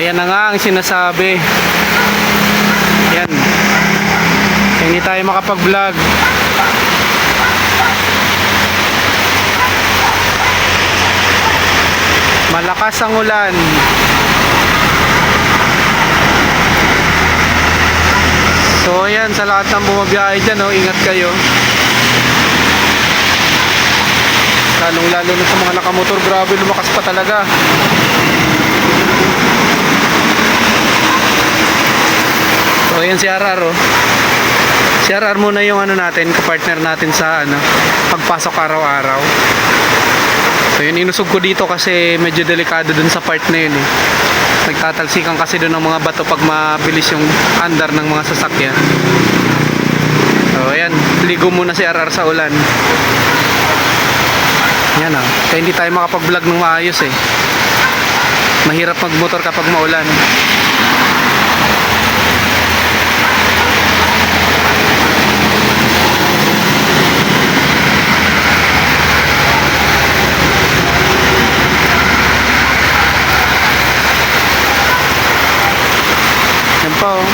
Ayan na nga ang sinasabi. Yan. Hindi tayo makapag-vlog. Malakas ang ulan. So ayan, sa lahat ng bumabiyahe dyan, oh, ingat kayo. Lalong lalo na sa mga nakamotor, grabe lumakas pa talaga. Ayan si RR oh. Si RR muna yung ano natin, kapartner natin sa ano, pagpasok araw-araw. So yun, inusog ko dito kasi medyo delikado dun sa part na yun eh. Nagtatalsikan kasi dun ng mga bato pag mabilis yung andar ng mga sasakyan. So ayan, ligo muna si RR sa ulan. Yan ah, kaya hindi tayo makapag-vlog ng maayos eh. Mahirap magmotor kapag maulan. Pa oh.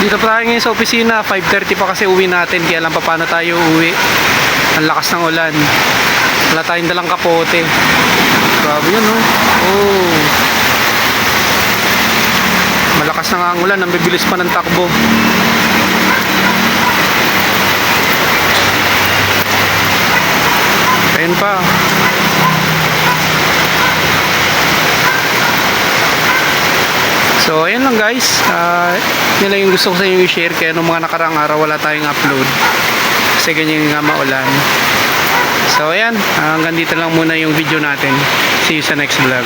Dito pa tayo ngayon sa opisina, 5.30 pa kasi uwi natin, kaya alam pa paano tayo uwi. Ang lakas ng ulan. Wala tayong dalang kapote. Grabe yun oh. Oh. Malakas na nga ang ulan, ang bibilis pa ng takbo. Ayun pa. So, ayun lang guys. Uh, yun lang yung gusto ko sa inyo i-share. Kaya nung mga nakarang araw wala tayong upload. Kasi ganyan nga maulan. So, ayan. hanggang dito lang muna yung video natin. See you sa next vlog.